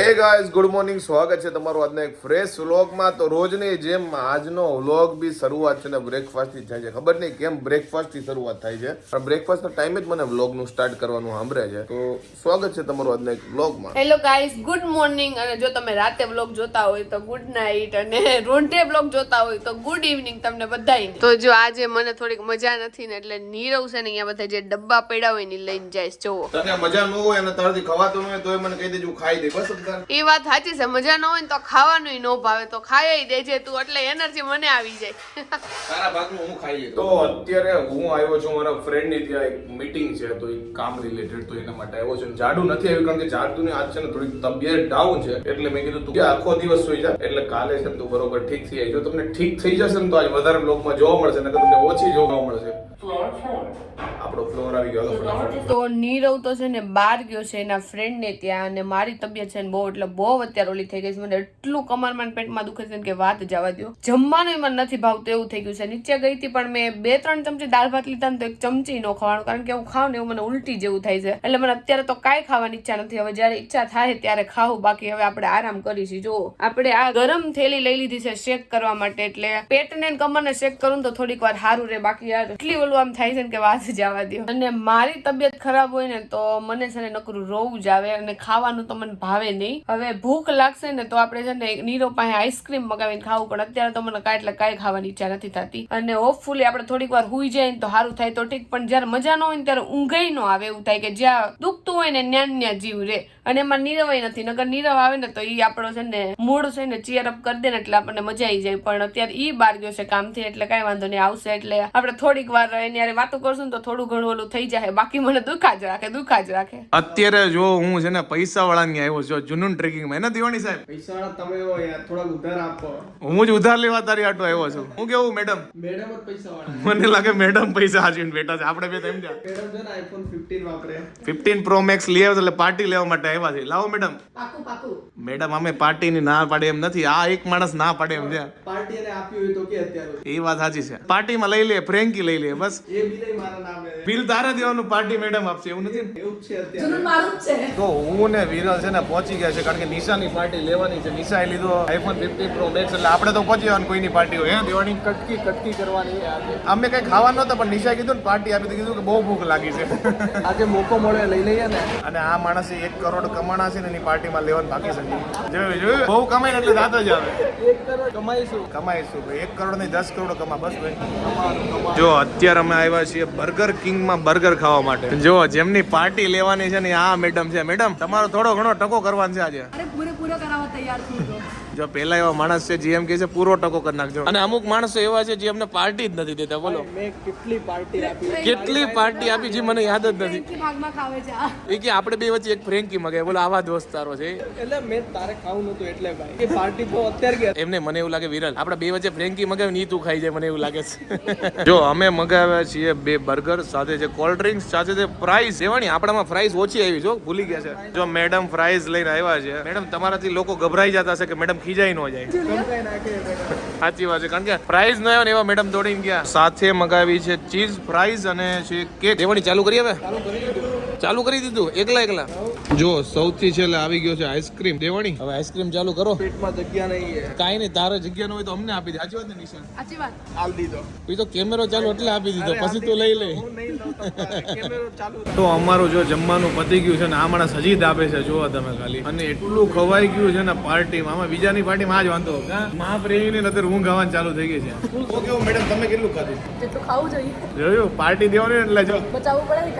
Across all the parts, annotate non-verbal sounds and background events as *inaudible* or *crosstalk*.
Hey guys good morning સ્વાગત છે તમારું આજના એક ફ્રેશ વ્લોગમાં તો રોજની જેમ આજનો વ્લોગ બી શરૂઆત છે ને બ્રેકફાસ્ટથી થાય છે. ખબર નહીં કેમ બ્રેકફાસ્ટથી શરૂઆત થાય છે. પણ બ્રેકફાસ્ટ નો ટાઈમ જ મને વ્લોગનું સ્ટાર્ટ કરવાનું સાંભળે છે. તો સ્વાગત છે તમારું આજના એક વ્લોગમાં હેલો ગાઈઝ ગુડ મોર્નિંગ અને જો તમે રાતે વ્લોગ જોતા હોય તો ગુડ નાઇટ અને રોંઢે વ્લોગ જોતા હોય તો ગુડ ઇવનિંગ તમને બધાય તો જો આજે મને થોડીક મજા નથી ને એટલે નીરવ છે ને અહીંયા બધા જે ડબ્બા પડ્યા હોય ને લઈને જાય જોવો તને મજા ન હોય અને તારથી ખવાતું ન હોય તોય મને કહી દેજો ખાઈ દે બસ એ વાત સાચી છે. મજા ન હોય ને તો ખાવાનું ન ભાવે. તો ખાઈ દેજે તું એટલે એનર્જી મને આવી જાય. તારા ભાગનું હું ખાઈ તો અત્યારે હું આવ્યો છું મારા ફ્રેન્ડની ત્યાં એક મીટિંગ છે. તો એક કામ રિલેટેડ તો એના માટે આવ્યો છું. જાડુ નથી આવ્યું કારણ કે જાડુ ની આજ છે ને થોડી તબિયત ડાઉન છે. એટલે મેં કીધું તું કે આખો દિવસ સુઈ જા. એટલે કાલે છે તું બરોબર ઠીક થઈ જાય. જો તમને ઠીક થઈ જશે ને તો આજ વધારે બ્લોગમાં જોવા મળશે. નકર તમને ઓછી જોવા મળશે. આપણો ફ્લોર આવી ગયો. તો નીરવ તો છે ને બહાર ગયો છે એના ફ્રેન્ડ ને ત્યાં અને મારી તબિયત છે ને બહુ એટલે બહુ અત્યારે ઓલી થઈ ગઈ છે. મને એટલું કમરમાં પેટમાં દુખે છે કે વાત જવા દો. જમવાનું મને નથી ભાવતું, એવું થઈ ગયું છે. નીચે ગઈ હતી, પણ મેં બે ત્રણ ચમચી દાળ ભાત લીધા ને તો એક ચમચી નો ખાવાનું, કારણ કે હું ખાઉં ને એવું મને ઉલટી જેવું થાય છે. એટલે મને અત્યારે તો કાંઈ ખાવાની ઈચ્છા નથી. હવે જ્યારે ઈચ્છા થાય ત્યારે ખાવું બાકી હવે આપણે આરામ કરીશું. જો આપણે આ ગરમ થેલી લઈ લીધી છે શેક કરવા માટે, એટલે પેટને કમરને શેક કરું તો થોડીક વાર સારું રહે. બાકી યાર, એટલી ઓલું આમ થાય છે ને કે વાત જવા દો. અને મારી તબિયત ખરાબ હોય ને તો મને છે ને નકરું રોવું જ આવે અને ખાવાનું તો મને ભાવે નહીં. હવે ભૂખ લાગશે ને તો આપણે છે ને નીરો પાસે આઈસ્ક્રીમ મગાવીને ખાવું, પણ અત્યારે તો મને કાંઈ એટલે કાંઈ ખાવાની ઈચ્છા નથી થતી. અને હોપફુલી આપણે થોડીક વાર હુઈ જાય ને તો સારું થાય તો ઠીક, પણ જ્યારે મજા ન હોય ને ત્યારે ઊંઘાઈ ન આવે એવું થાય કે જ્યાં દુખતું હોય ને ન્યાન ન્યા જીવ રે. અને એમાં નીરવાય નથી. નગર નીરવ આવે ને તો એ આપણો છે ને મૂળ છે ને ચીયર અપ કરી દે ને એટલે આપણને મજા આવી જાય. પણ અત્યારે ઈ બાર ગયો છે કામથી એટલે કાંઈ વાંધો નહીં આવશે. એટલે આપણે થોડીક વાર એની હારે વાતો કરશું ને તો થોડું ઘણું ઓલું થઈ જાય. બાકી મને દુખા જ રાખે દુખા જ રાખે. અત્યારે જો હું છે ને પૈસા વાળાની આવ્યો છું જુનૂન ટ્રેકિંગમાં. એને દિવાણી સાહેબ? પૈસા તમે હો યાર થોડાક ઉધાર આપો. હું જ ઉધાર લેવા તારી આટો આવ્યો છું. હું કેવું મેડમ? મેડમ જ પૈસા વાળા મને લાગે મેડમ પૈસા હાજીને બેઠા છે. આપણે બે તેમ ત્યાં મેડમ છે ને આઈફોન 15 વાપરે. ફિફ્ટીન પ્રો મેક્સ લઈ આવ્યો એટલે પાર્ટી લેવા માટે આવ્યા છે. લાવો મેડમ. પાકું પાકું. મેડમ અમે પાર્ટીની ના પાડે એમ નથી. આ એક માણસ ના પાડે એમ છે. પાર્ટી એને આપી હોય તો કે અત્યારે. એ વાત સાચી છે. પાર્ટીમાં લઈ લે ફ્રેન્કી લઈ લે બસ. એ બી મારા નામે. બિલ તારે દેવાનું પાર્ટી મેડમ આપશે એવું નથી? ને એવું જ છે તો હું ને વિરલ છે ને પહોંચી ગયા છે કારણ કે નિશાની પાર્ટી લેવાની છે. નિશાએ લીધો આઈફોન ફિફ્ટી પ્રો મેક્સ એટલે આપણે તો પહોંચી જવાનું કોઈની પાર્ટી હોય. દેવાની કટકી કટકી કરવાની અમે કઈ ખાવાનું નહોતા પણ નિશા કીધું ને પાર્ટી આપી દીધું કીધું કે બહુ ભૂખ લાગી છે. આજે મોકો મળે લઈ લઈએ ને. અને આ માણસે એક કરોડ કમાણા છે ને એની પાર્ટીમાં લેવાનું બાકી છે. જોયું જોયું? બહુ કમાય એટલે દાંત જ આવે. કમાઈશું. કમાઈશું ભાઈ. એક કરોડ નહીં દસ કરોડ કમા બસ ભાઈ. જો અત્યારે અમે આવ્યા છીએ બર્ગર કિંગમાં બર્ગર ખાવા માટે. જો જેમની પાર્ટી લેવાની છે ને આ મેડમ છે. મેડમ તમારો થોડો ઘણો ટકો કરવાનો છે આજે. પૂરેપૂરો કરાવવા તૈયાર છું જો પેલા એવા માણસ છે જે એમ કે છે પૂરો ટકો કરી નાખજો. અને અમુક માણસો એવા છે જે અમને પાર્ટી જ નથી દેતા બોલો. કેટલી પાર્ટી આપી કેટલી પાર્ટી આપી જે મને યાદ જ નથી. ભાગમાં ખાવે છે એ કે આપણે બે વચ્ચે એક ફ્રેન્કી મગાય બોલો આવા દોસ્તારો છે. એટલે મેં તારે ખાવું નતું એટલે ભાઈ. એ પાર્ટી તો અત્યારે ગયા. એમને મને એવું લાગે વિરલ. આપણે બે વચ્ચે ફ્રેન્કી મગાવી ની તું ખાઈ જાય મને એવું લાગે છે. જો અમે મગાવ્યા છીએ બે બર્ગર સાથે છે કોલ્ડ ડ્રિંક્સ સાથે છે ફ્રાઈઝ એવાની આપણામાં પ્રાઇસ ઓછી આવી જો ભૂલી ગયા છે. જો મેડમ પ્રાઇસ લઈને આવ્યા છે. મેડમ તમારાથી લોકો ગભરાઈ જતા હશે કે મેડમ ખીજાઈ ન જાય. સાચી વાત છે, કારણ કે પ્રાઇઝ ન આવ્યો ને એવા મેડમ દોડીને ગયા. સાથે મગાવી છે ચીઝ ફ્રાઈઝ અને છે કેક દેવાની ચાલુ કરી હવે? ચાલુ કરી દીધું? એકલા એકલા? જો સૌથી છેલ્લે આવી ગયો છે આઈસ્ક્રીમ. દેવાની હવે આઈસ્ક્રીમ ચાલુ કરો. પેટમાં જગ્યા નહીં છે કાંઈ નહીં તારે જગ્યા ન હોય તો અમને આપી દે. સાચી વાત ને નિશાન? સાચી વાત. હાલ દીધો. પછી તો કેમેરો ચાલુ એટલે આપી દીધો. પછી તું લઈ લે. તો કેમેરો ચાલુ તો અમારું જો જમવાનું પતી ગયું છે ને આ માણસ હજી આપે છે. જુઓ તમે ખાલી. અને એટલું ખવાઈ ગયું છે ને પાર્ટીમાં. આમાં બીજાની પાર્ટીમાં જ વાંધો. મહાપ્રેમી ને અત્યારે ઊંઘ આવવાનું ચાલુ થઈ ગઈ છે. કેવું મેડમ તમે કેટલું ખાધું? જેટલું ખાવું જોઈએ. જોયું? પાર્ટી દેવાની એટલે જો. બચાવવું પડે ને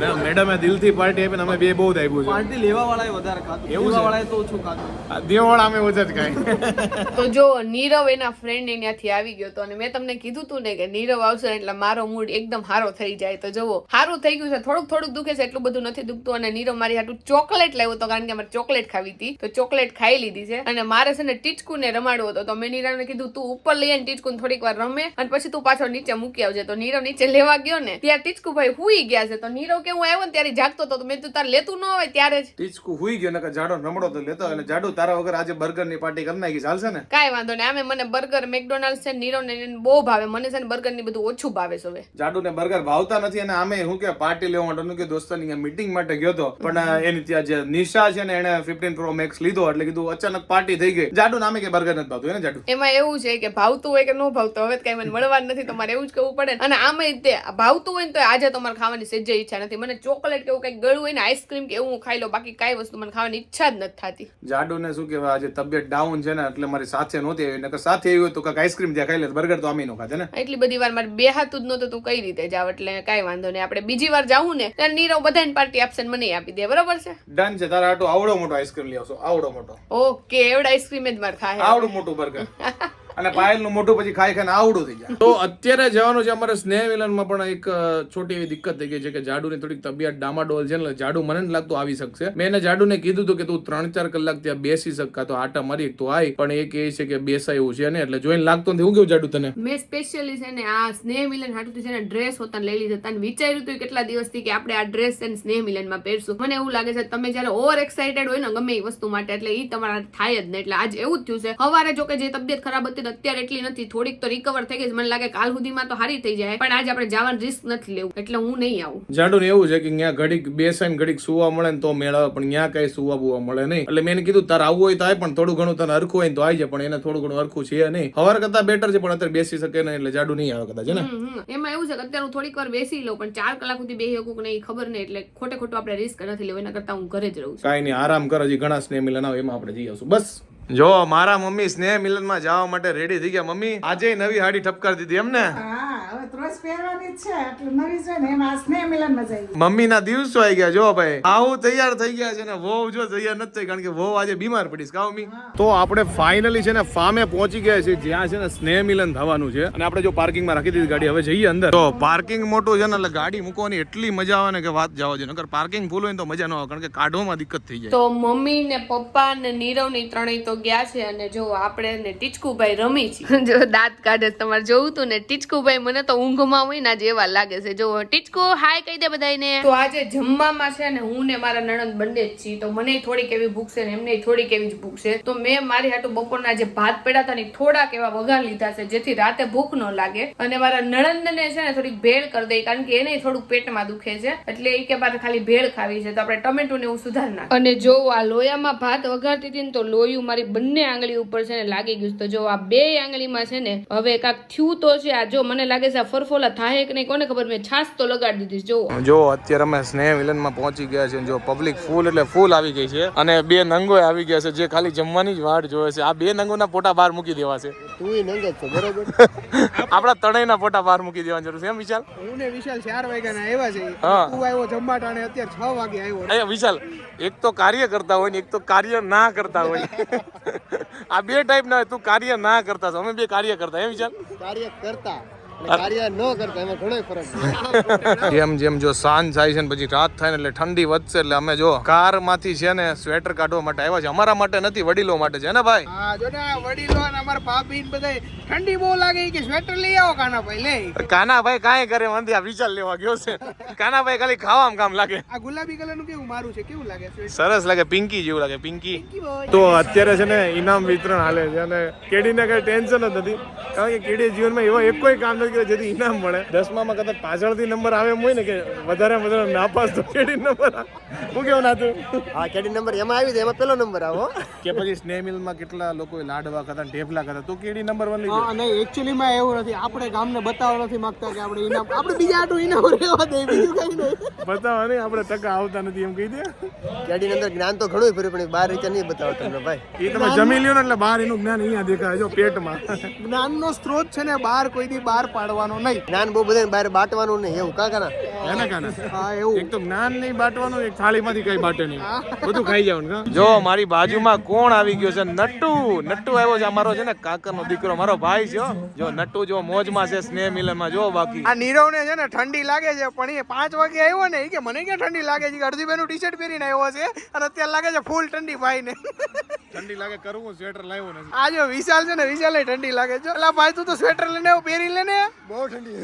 ના મેડમે દિલથી પાર્ટી આપીને અમે બે બહુ જ આપ્યું પાર્ટી લેવા વાળાએ વધારે ખાધું. એવું વાળાએ તો ઓછું ખાધું. દેવાળા અમે ઓછા ખાય તો જો નીરવ એના ફ્રેન્ડ ત્યાંથી આવી ગયો તો અને મેં તમને કીધું તું ને કે નીરવ આવશે એટલે મારો મૂડ એકદમ સારો થઈ જાય. તો જુઓ સારું થઈ ગયું છે થોડુંક થોડુંક દુખે છે એટલું બધું નથી દુખતું અને નીરવ મારી હાટું ચોકલેટ લાવ્યો હતો કારણ કે મારે ચોકલેટ ખાવી હતી તો ચોકલેટ ખાઈ લીધી છે. અને મારે છે ને ટીચકુને રમાડવો હતો તો મેં નીરવને કીધું તું ઉપર લઈ અને ટીચકુને થોડીક વાર રમે અને પછી તું પાછો નીચે મૂકી આવજે. તો નીરવ નીચે લેવા ગયો ને ત્યાં ટીચકુ ભાઈ હુઈ ગયા છે. તો નીરવ કે હું આવ્યો ને ત્યારે જાગતો હતો તો મેં તું તાર લેતું ન હોય ત્યારે જ. ટીચકુ હુઈ ગયો નકર જાડો નમડો તો લેતો અને જાડો તારા વગર આજે બર્ગરની પાર્ટી કરી નાખી ચાલશે ને? કાઈ વાંધો નહીં. આમે મને બર્ગર મેકડોનાલ્ડ છે નીરો ને બહુ ભાવે. મને છે ને બર્ગરની બધું ઓછું ભાવે છે હવે. જાડુ ને બર્ગર ભાવતા નથી અને આમે હું કે પાર્ટી લેવા માટે કે દોસ્તની મીટિંગ માટે ગયો તો પણ એની ત્યાં જે નિશા છે ને એને 15 પ્રો મેક્સ લીધો એટલે કીધું અચાનક પાર્ટી થઈ ગઈ. જાડુ નામે કે બર્ગર નથી ભાવતું. એને જાડુ? એમાં એવું છે કે ભાવતું હોય કે ન ભાવતું હવે કઈ મને મળવા નથી. તમારે એવું જ કેવું પડે અને આમે તે ભાવતું હોય ને તો આજે તમારે ખાવાની સેજે ઈચ્છા નથી. મને ચોકલેટ કેવું કઈ ગળું હોય ને આઈસ્ક્રીમ કે એવું હું ખાઈ લઉં બાકી કાંઈ વસ્તુ મને ખાવાની ઈચ્છા જ નથી થતી. જાડો ને શું કહેવાય આજે તબિયત ડાઉન છે ને એટલે મારી સાથે નહોતી આવી. નકર સાથે આવી હોય તો કાંઈક આઈસ્ક્રીમ ત્યાં ખાઈ લે બર્ગર તો આમી નો ખાતે ને. એટલી બધી વાર મારે બે હાથું જ નહોતું તું કઈ રીતે જાવ એટલે કાંઈ વાંધો નહીં. આપણે બીજી વાર જાવું ને ત્યારે નીરવ બધાને પાર્ટી આપશે મને આપી દે બરોબર છે? ડન છે તારા આટો આવડો મોટો આઈસ્ક્રીમ લઈ આવશો આવડો મોટો. ઓકે એવડા આઈસ્ક્રીમ જ મારે થાય આવડું મોટું બર્ગર *laughs* અને પાયલનું મોટું પછી ખાઈ ખાઈને આવડું થઈ જાય. તો અત્યારે જવાનું છે અમારે સ્નેહ મિલનમાં પણ એક છોટી એવી દિક્કત થઈ ગઈ છે કે જાડુની થોડીક તબિયત ડામાડોલ છે એટલે જાડુ મને નથી લાગતું આવી શકશે. મેં એને જાડુને કીધું હતું કે તું ત્રણ ચાર કલાક ત્યાં બેસી શકા તો આટા મારી તો આય. પણ એ કહે છે કે બેસાય એવું છે ને એટલે જોઈને લાગતું નથી. હું કેવું જાડુ તને? મેં સ્પેશિયલી છે ને આ સ્નેહ મિલન હાટુથી છે ને ડ્રેસ હોતા લઈ લીધા હતા. અને વિચાર્યું હતું કેટલા દિવસથી કે આપણે આ ડ્રેસ છે ને સ્નેહ મિલનમાં પહેરશું. મને એવું લાગે છે તમે જ્યારે ઓવર એક્સાઇટેડ હોય ને ગમે એ વસ્તુ માટે એટલે એ તમારા થાય જ નહીં એટલે આજ એવું જ થયું છે. સવારે જો કે જે તબિયત ખરાબ હતી અત્યારે એટલી નથી થોડીક તો રિકવર થઈ ગઈ છે. મને લાગે કાલ સુધીમાં તો હારી થઈ જાય પણ આજે આપણે જવાનું રિસ્ક નથી લેવું એટલે હું નહીં આવું. જાડુ એવું છે કે ત્યાં ઘડીક બેસાઈને ઘડીક સુવા મળે ને તો મેળવે પણ ત્યાં કઈ સુવા બુવા મળે નહીં. એટલે મેં કીધું તારે આવવું હોય તો પણ થોડું ઘણું તને હરખું હોય તો આવી જાય પણ એને થોડું ઘણું હરખું છે નહીં. હવાર કરતા બેટર છે પણ અત્યારે બેસી શકે નહીં એટલે જાડુ નહીં આવે કદાચ ને. એમાં એવું છે કે અત્યારે હું થોડીક વાર બેસી લઉં પણ ચાર કલાક સુધી બેસી શકું કે નહીં ખબર નહીં એટલે ખોટે ખોટું આપણે રિસ્ક નથી લેવું એના કરતા હું ઘરે જ રહું કાંઈ નહીં આરામ કરો હજી ઘણા સ્નેહ મિલન આવે એમાં આપણે જઈ આવશું. બસ. જો મારા મમ્મી સ્નેહ મિલનમાં જવા માટે રેડી થઈ ગયા. મમ્મી, આજે નવી હાડી ઠપકાર દીધી એમ ને હવે તો રોજ પહેરવાની જ છે એટલે નવી છે ને એમાં આ સ્નેહ મિલનમાં જઈ મમ્મી ના દિવસો આવી ગયા જો ભાઈ. આવું તૈયાર થઈ ગયા છે ને વહુ જો તૈયાર નથી થઈ કારણ કે વહુ આજે બીમાર પડીશ કાવ મમ્મી? તો આપણે ફાઇનલી છે ને ફામે પહોંચી ગયા છે જ્યાં છે ને સ્નેહ મિલન થવાનું છે. અને આપણે જો પાર્કિંગમાં રાખી દીધી ગાડી હવે જઈએ અંદર. તો પાર્કિંગ મોટું છે ને એટલે ગાડી મૂકવાની એટલી મજા આવે ને કે વાત જવા નકર પાર્કિંગ ફૂલ હોય તો મજા ન આવે કારણ કે કાઢવામાં દિક્કત થઈ જાય. તો મમ્મી ને પપ્પા ને નીરવની ત્રણેય તો ગયા છે અને જો આપણે ને ટીચકુભાઈ રમી છે. જો દાંત કાઢે તમારે જોવું તું ને ટીચકુભાઈ મને તો ઊંઘમાં હોય ને જેવા લાગે છે. જો ટીચકો હાય કહી દે બધાને તો આજે જમવામાં છે ને હું ને મારા નણંદ બંને જ છીએ. તો મને થોડીક એવી ભૂખ છે ને એમને થોડીક એવી જ ભૂખ છે. તો મેં મારી હાટુ બપોરના જે ભાત પડ્યા હતા ને થોડાક એવા વઘાર લીધા છે જેથી રાતે ભૂખ ન લાગે. અને મારા નણંદને છે ને થોડીક ભેળ કરી દઈ કારણ કે એને થોડુંક પેટમાં દુખે છે. એટલે એ કે મારે ખાલી ભેળ ખાવી છે. તો આપણે ટમેટું ને એવું સુધાર નાખ અને જો આ લોયામાં ભાત વઘારતી હતી ને તો લોયું મારી બંને આંગળી ઉપર છે ને લાગી ગયું છે. તો જો આ બે આંગળીમાં છે ને હવે કાંક થયું તો છે આ. જો મને લાગે છે આ ફરફોલા થાય કે નહીં કોને ખબર? મેં છાસ તો લગાડી દીધી જો જો અત્યારે અમે સ્નેહ મિલનમાં પહોંચી ગયા છે જો પબ્લિક ફૂલ એટલે ફૂલ આવી ગઈ છે. અને બે નંગો આવી ગયા છે જે ખાલી જમવાની જ વાટ જોવે છે. આ બે નંગોના ફોટા બહાર મૂકી દેવા છે. *laughs* આપણા ત્રણેયના ફોટા બહાર મૂકી દેવાની જરૂર છે. એમ વિશાલ? હું ને વિશાલ ચાર વાગ્યાના આવ્યા છે હા. તું આવ્યો જમવા ટાણે અત્યારે છ વાગે આવ્યો. અહીંયા વિશાલ એક તો કાર્ય કરતા હોય ને એક તો કાર્ય ના કરતા હોય. *laughs* આ બે ટાઈપ ના હોય તું કાર્ય ના કરતા અમે બે કાર્ય કરતા. એમ વિશાલ? કાર્ય કરતા. અને કાર્ય ન કરતા એમાં ઘણો ફરક છે જેમ જેમ જો સાંજ થાય છે ને પછી રાત થાય ને એટલે ઠંડી વધશે એટલે અમે જો કારમાંથી છે ને સ્વેટર કાઢવા માટે આવ્યા છે અમારા માટે નથી વડીલો માટે છે ને ભાઈ? હા જો ને વડીલો અને અમારા ભાભી ને બધાય ઠંડી બહુ લાગે કે સ્વેટર લઈ આવો કાના ભાઈ લે કાનાભાઈ કાંઈ કરે આ વિચાર લેવા ગયો છે. કાનાભાઈ ખાલી ખાવામાં કામ લાગે. આ ગુલાબી કલરનું કેવું મારું છે કેવું લાગે સરસ લાગે પિંકી જેવું લાગે પિંકી. તો અત્યારે છે ને ઇનામ વિતરણ હાલે છે અને કેડીને કઈ ટેન્શન જ નથી. કારણ કે કેડી જીવનમાં એવા એક કોઈ કામ નથી. કર્યું જેથી ઇનામ મળે. દસમામાં કદાચ પાછળથી નંબર આવે એમ હોય ને કે વધારે વધારે નાપાસ તો કેડી નંબર હું કેવું નાતું? હા કેડી નંબર એમાં આવી જાય એમાં પેલો નંબર આવો કે પછી સ્નેહ મિલમાં કેટલા લોકો લાડવા કરતા ઢેફલા કરતા તો કેડી નંબર વન લઈ હા નહીં એકચ્યુઅલી માં એવું નથી. આપણે ગામને બતાવવા નથી માંગતા કે આપણે ઇનામ આપણે બીજા આટલું ઇનામ રહેવા દે બીજું કઈ નહીં. બતાવવા નહીં આપણે ટકા આવતા નથી એમ કહી દે. કેડી અંદર જ્ઞાન તો ઘણું ફર્યું પણ બહાર બાર રીતે નહીં બતાવો તમને ભાઈ. એ તમે જમી લ્યો ને એટલે બહાર એનું જ્ઞાન અહીંયા દેખાય જો પેટમાં. જ્ઞાનનો સ્ત્રોત છે ને બહાર કોઈ દી બહાર પાડવાનો નહીં. જ્ઞાન બહુ બધા બહાર બાટવાનું નહીં. એવું કાકા ના એને કાના. હા એવું. એક તો જ્ઞાન નહીં બાટવાનું એક થાળીમાંથી કઈ બાટે નહીં. બધું ખાઈ જવાનું જો મારી બાજુમાં કોણ આવી ગયો છે? નટ્ટુ. નટ્ટુ આવ્યો છે અમારો છે ને કાકાનો દીકરો મારો ભાઈ છે હો. જો નટ્ટુ જો મોજમાં છે સ્નેહ મિલનમાં. જો બાકી. આ નીરવ ને છે ને ઠંડી લાગે છે પણ એ પાંચ વાગે આવ્યો ને એ કે મને ક્યાં ઠંડી લાગે છે? અડધી બેનું ટી શર્ટ પહેરીને આવ્યો છે અને અત્યારે લાગે છે ફૂલ ઠંડી ભાઈ ને ઠંડી લાગે કરવું સ્વેટર લાવ્યો નથી. આ જો વિશાલ છે ને વિશાલ ઠંડી લાગે છે. એટલે ભાઈ તું તો સ્વેટર લઈને પહેરી લે ને બહુ ઠંડી.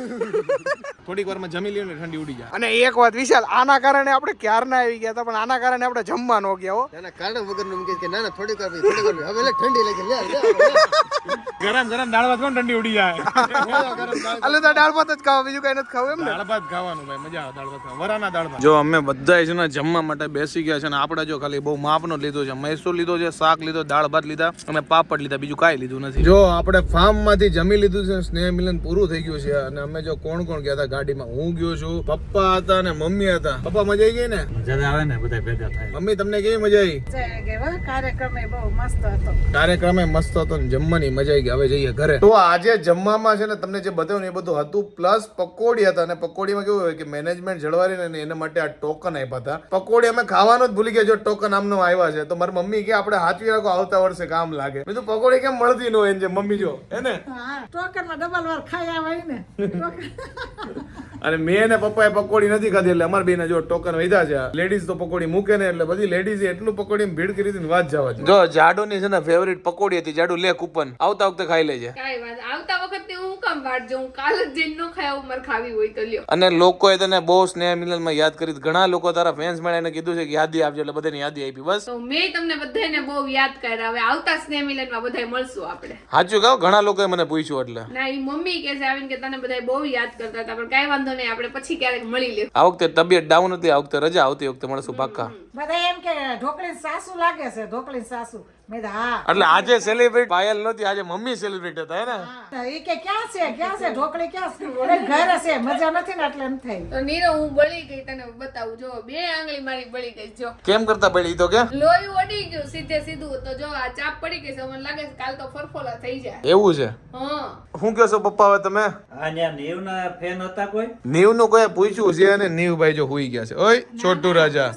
થોડીક વારમાં જમી લ્યો ને ઠંડી ઉડી જાય. અને એક વાત વિશાલ આના કારણે આપણે ક્યારના આવી ગયા હતા પણ આના કારણે આપણે જમવા ન ગયા હો. એના કારણ વગરનું કે ના ના થોડીક વાર થોડીક વાર હવે ઠંડી લાગે લે. ગરમ ગરમ દાળ ભાત કોણ ઠંડી ઉડી જાય. અલે તો દાળ ભાત જ ખાવા બીજું કઈ નથી ખાવું એમ ને? દાળ ભાત ખાવાનું ભાઈ મજા આવે દાળ ભાત ખાવા વરાના દાળ ભાત. જો અમે બધા છે ને જમવા માટે બેસી ગયા છે ને આપણે જો ખાલી બહુ માપનો લીધો છે. મૈસૂર લીધો છે શાક લીધો દાળ ભાત લીધા અને પાપડ લીધા બીજું કાંઈ લીધું નથી. જો આપણે ફાર્મમાંથી જમી લીધું છે સ્નેહ મિલન પૂરું થઈ ગયું છે અને અમે જો કોણ કોણ ગયા હતા ગાડીમાં? હું ગયો છું પપ્પા હતા ને મમ્મી હતા. પપ્પા મજા આવી ગઈ ને? મજા આવે ને બધા ભેગા થાય. મમ્મી તમને કેવી મજા આવી કાર્યક્રમ એ બહુ મસ્ત હતો. કાર્યક્રમે મસ્ત હતો ને જમવાની મજા આવી ગઈ. હવે જઈએ ઘરે. તો આજે જમવામાં છે ને તમને જે બતાવ્યું ને એ બધું હતું પ્લસ પકોડી હતા. અને પકોડીમાં કેવું હોય કે મેનેજમેન્ટ જળવારી ને એના માટે આ ટોકન આપ્યા હતા. પકોડી અમે ખાવાનું જ ભૂલી ગયા જો ટોકન આમનો આવ્યા છે. તો મારી મમ્મી કે આપણે હાથવી રાખો આવતા વર્ષે કામ લાગે. મેં તો પકોડી કેમ મળતી ન હોય? જે મમ્મી જો હે ને? ટોકનમાં ડબલ વાર ખાઈ ને અને મેં ને પપ્પાએ પકોડી નથી ખાધી એટલે અમાર બેને જો ટોકન વધ્યા છે. લેડીઝ તો પકોડી મૂકે ને એટલે બધી લેડીઝ એટલું પકોડી ભીડ કરી હતી વાત જવા જો જાડુની છે ને ફેવરિટ પકોડી હતી જાડુ લે કૂપન. આવતા વખતે ખાઈ લેજે. કાંઈ વાત આવતા વખતે હું કામ વાટ હું કાલ જ જઈને ન ખાય આવું મારે ખાવી હોય તો લ્યો. અને લોકોએ તને બહુ સ્નેહ મિલનમાં યાદ કરી ઘણા લોકો તારા ફેન્સ મળે એને કીધું છે કે યાદી આપજો એટલે બધાને યાદી આપી. બસ. તો મેં તમને બધાને બહુ યાદ કર્યા. હવે આવતા સ્નેહ મિલનમાં બધાય મળશું આપણે. સાચું કહો ઘણા લોકોએ મને પૂછ્યું એટલે. ના એ મમ્મી કે છે આવીને કે તને બધા બહુ યાદ કરતા હતા પણ કાંઈ વાંધો નહીં આપણે પછી ક્યારેક મળી લે આ વખતે તબિયત ડાઉન હતી આ વખતે રજા આવતી વખતે મળશું પાક્કા. બધા એમ કે ઢોકળી સાસુ લાગે છે ઢોકળી સાસુ. એટલે આજે સેલિબ્રેટ પાયલ નથી આજે મમ્મી સેલિબ્રેટ હતા હે ને? તો કે ક્યાં છે ક્યાં છે ઢોકળી ક્યાં છે? ઘર છે મજા નથી ને એટલે એમ થઈ તો નીરો હું બળી ગઈ તને બતાવું જો બે આંગળી મારી બળી ગઈ જો. કેમ કરતા બળી તો કે? લોહી ઓડી ગયું સીધે સીધું તો જો આ ચાપ પડી ગઈ છે મને લાગે છે કાલ તો ફરફોલા થઈ જાય. એવું છે? હા. શું કહો છો પપ્પા હવે તમે? આ નીવ ના ફેન હતા કોઈ? નીવનું કોઈ પૂછ્યું છે અને નીવભાઈ જો હુઈ ગયા છે. ઓય છોટુ રાજા.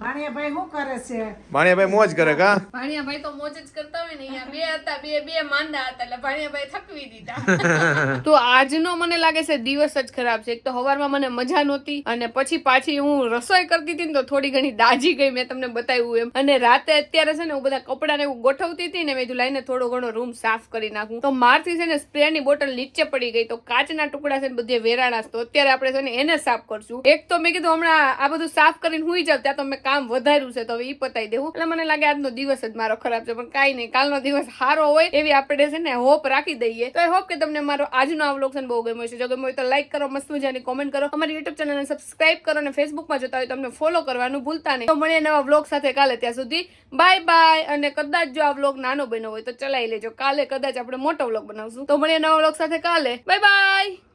ભાણિયાભાઈ શું કરે છે? ભાણિયાભાઈ મોજ કરે કા? ભાણિયાભાઈ તો મોજ જ કરતા હોય ને, અહીંયા બે હતા, બે બે માંદા હતા, એટલે ભાણિયાભાઈ થકવી દીધા. *laughs* તો આજનો મને લાગે છે દિવસ જ ખરાબ છે. એક તો સવારમાં મને મજા નહોતી અને પછી પાછી હું રસોઈ કરતી હતી ને તો થોડી ઘણી દાજી ગઈ મેં તમને બતાવ્યું એમ. અને રાતે અત્યારે છે ને હું બધા કપડા ને એવું ગોઠવતી હતી ને મેં કીધું, લાઈને થોડો ઘણો રૂમ સાફ કરી નાખું. તો મારથી છે ને સ્પ્રે ની બોટલ નીચે પડી ગઈ. તો કાચના ટુકડા છે ને બધે વેરાણા તો અત્યારે આપણે છે ને એને સાફ કરશું. એક તો મેં કીધું, હમણાં આ બધું સાફ કરીને હુઈ જાવ, ત્યાં તો મેં કામ વધાર્યું છે, તો હવે એ પતાવી દેવું. એટલે મને લાગે આજનો દિવસ જ મારો ખરાબ છે, પણ કાંઈ નહીં. કાલનો દિવસ સારો હોય એવી આપણે છે ને હોપ રાખી દઈએ. તો હોપ કે તમને મારો આજનો આ vlog બહુ ગમ્યો છે જો ગમ્યો હોય તો લાઈક કરો, મસ્ત મજાની કોમેન્ટ કરો. અમારી યુટ્યુબ ચેનલને સબસ્ક્રાઇબ કરો અને ફેસબુકમાં જોતા હોય તમને ફોલો કરવાનું ભૂલતા નહીં. તો મળીએ નવા વ્લોગ સાથે કાલે ત્યાં સુધી. બાય બાય અને કદાચ જો આ વ્લોગ નાનો બન્યો હોય તો ચલાવી લેજો. કાલે કદાચ આપણે મોટો વ્લોગ બનાવશું. તો મળીએ નવા વ્લોગ સાથે કાલે. Bye bye